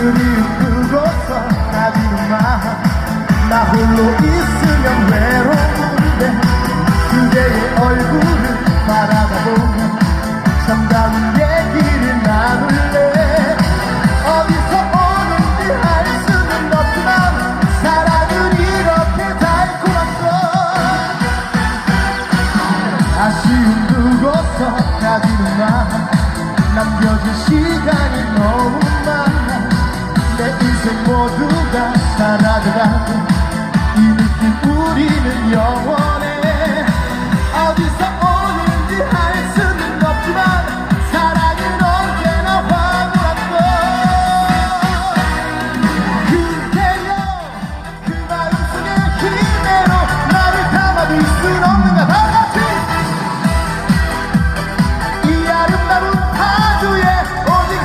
그리운 그곳서 나비는 마나 홀로 있으면 외로운데 그대의 얼굴을 바라다 보면 참다운 얘기를 나눌래. 어디서 오는지 알 수는 없지만 사랑은 이렇게 달콤한 걸 아쉬운 인생 모두가 살아가고 이 느낌 우리는 영원해. 어디서 오는지 알 수는 없지만 사랑은 언제나 황홀한 것 그대여 그 마음속에 힘